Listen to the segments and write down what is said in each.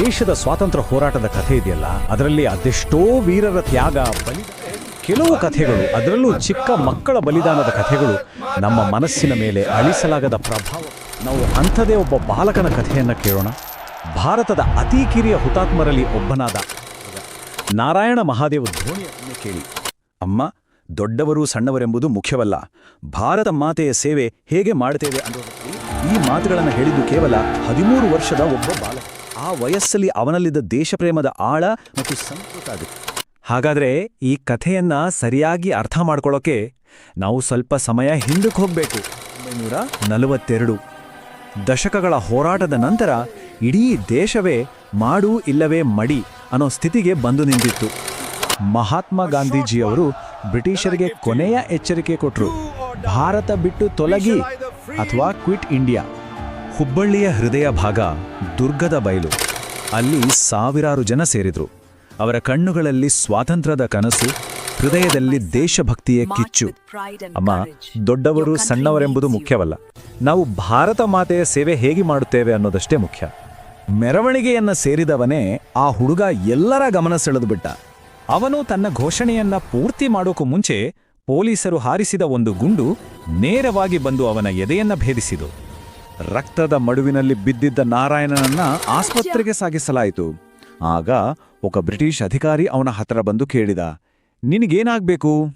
ದೇಶದ ಸ್ವಾತಂತ್ರ್ಯ ಹೋರಾಟದ ಕಥೆ ಇದೆಯಲ್ಲ? ಅದರಲ್ಲಿ ಅದೆಷ್ಟೋ ವೀರರ ತ್ಯಾಗ, ಬಲಿ ಕೆಲವು ಕಥೆಗಳು, ಅದರಲ್ಲೂ ಚಿಕ್ಕ ಮಕ್ಕಳ ಬಲಿದಾನದ ಕಥೆಗಳು ನಮ್ಮ ಮನಸ್ಸಿನ ಮೇಲೆ ಅಳಿಸಲಾಗದ ಪ್ರಭಾವ. ನಾವು ಅಂಥದೇ ಒಬ್ಬ ಬಾಲಕನ ಕಥೆಯನ್ನು ಕೇಳೋಣ. ಭಾರತದ ಅತಿ ಕಿರಿಯ ಹುತಾತ್ಮರಲ್ಲಿ ಒಬ್ಬನಾದ ನಾರಾಯಣ ಮಹಾದೇವ ಧೋನಿಯನ್ನು ಕೇಳಿ. ಅಮ್ಮ, ದೊಡ್ಡವರು ಸಣ್ಣವರೆಂಬುದು ಮುಖ್ಯವಲ್ಲ. ಭಾರತ ಮಾತೆಯ ಸೇವೆ ಹೇಗೆ ಮಾಡುತ್ತೇವೆ ಅನ್ನೋದಕ್ಕೆ ಈ ಮಾತುಗಳನ್ನು ಹೇಳಿದ್ದು ಕೇವಲ ಹದಿಮೂರು ವರ್ಷದ ಒಬ್ಬ ಬಾಲಕ. ಆ ವಯಸ್ಸಲ್ಲಿ ಅವನಲ್ಲಿದ್ದ ದೇಶಪ್ರೇಮದ ಆಳ ಮತ್ತು ಸಂಸ್ಕೃತ ಅದು. ಹಾಗಾದ್ರೆ ಈ ಕಥೆಯನ್ನ ಸರಿಯಾಗಿ ಅರ್ಥ ಮಾಡ್ಕೊಳ್ಳೋಕೆ ನಾವು ಸ್ವಲ್ಪ ಸಮಯ ಹಿಂದಕ್ಕೆ ಹೋಗಬೇಕು. ಒಂಬೈನೂರ ನಲವತ್ತೆರಡು. ದಶಕಗಳ ಹೋರಾಟದ ನಂತರ ಇಡೀ ದೇಶವೇ ಮಾಡು ಇಲ್ಲವೇ ಮಡಿ ಅನ್ನೋ ಸ್ಥಿತಿಗೆ ಬಂದು ನಿಂತಿತ್ತು. ಮಹಾತ್ಮ ಗಾಂಧೀಜಿಯವರು ಬ್ರಿಟಿಷರಿಗೆ ಕೊನೆಯ ಎಚ್ಚರಿಕೆ ಕೊಟ್ಟರು ಭಾರತ ಬಿಟ್ಟು ತೊಲಗಿ ಅಥವಾ ಕ್ವಿಟ್ ಇಂಡಿಯಾ. ಹುಬ್ಬಳ್ಳಿಯ ಹೃದಯ ಭಾಗ ದುರ್ಗದ ಬಯಲು. ಅಲ್ಲಿ ಸಾವಿರಾರು ಜನ ಸೇರಿದ್ರು. ಅವರ ಕಣ್ಣುಗಳಲ್ಲಿ ಸ್ವಾತಂತ್ರ್ಯದ ಕನಸು ಹೃದಯದಲ್ಲಿ ದೇಶಭಕ್ತಿಯ ಕಿಚ್ಚು. ಅಮ್ಮ ದೊಡ್ಡವರು ಸಣ್ಣವರೆಂಬುದು ಮುಖ್ಯವಲ್ಲ. ನಾವು ಭಾರತ ಮಾತೆಯ ಸೇವೆ ಹೇಗೆ ಮಾಡುತ್ತೇವೆ ಅನ್ನೋದಷ್ಟೇ ಮುಖ್ಯ. ಮೆರವಣಿಗೆಯನ್ನ ಸೇರಿದವನೇ ಆ ಹುಡುಗ ಎಲ್ಲರ ಗಮನ ಸೆಳೆದುಬಿಟ್ಟ ಅವನು ತನ್ನ ಘೋಷಣೆಯನ್ನ ಪೂರ್ತಿ ಮಾಡೋಕು ಮುಂಚೆ ಪೊಲೀಸರು ಹಾರಿಸಿದ ಒಂದು ಗುಂಡು ನೇರವಾಗಿ ಬಂದು ಅವನ ಎದೆಯನ್ನ ಭೇದಿಸಿತು. ರಕ್ತದ ಮಡುವಿನಲ್ಲಿ ಬಿದ್ದಿದ್ದ ನಾರಾಯಣನನ್ನ ಆಸ್ಪತ್ರೆಗೆ ಸಾಗಿಸಲಾಯಿತು. ಆಗ ಒಬ್ಬ ಬ್ರಿಟಿಷ್ ಅಧಿಕಾರಿ ಅವನ ಹತ್ರ ಬಂದು ಕೇಳಿದ ನಿನಗೇನಾಗಬೇಕು?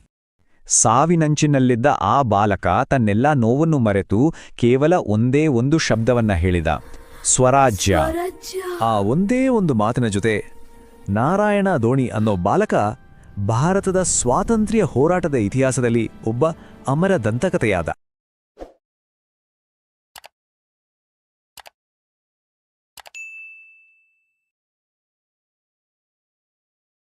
ಸಾವಿನಂಚಿನಲ್ಲಿದ್ದ ಆ ಬಾಲಕ ತನ್ನೆಲ್ಲ ನೋವನ್ನು ಮರೆತು ಕೇವಲ ಒಂದೇ ಒಂದು ಶಬ್ದವನ್ನ ಹೇಳಿದ ಸ್ವರಾಜ್ಯ. ಆ ಒಂದೇ ಒಂದು ಮಾತಿನ ಜೊತೆ ನಾರಾಯಣ ದೋಣಿ ಅನ್ನೋ ಬಾಲಕ ಭಾರತದ ಸ್ವಾತಂತ್ರ್ಯ ಹೋರಾಟದ ಇತಿಹಾಸದಲ್ಲಿ ಒಬ್ಬ ಅಮರ ದಂತಕಥೆಯಾದ.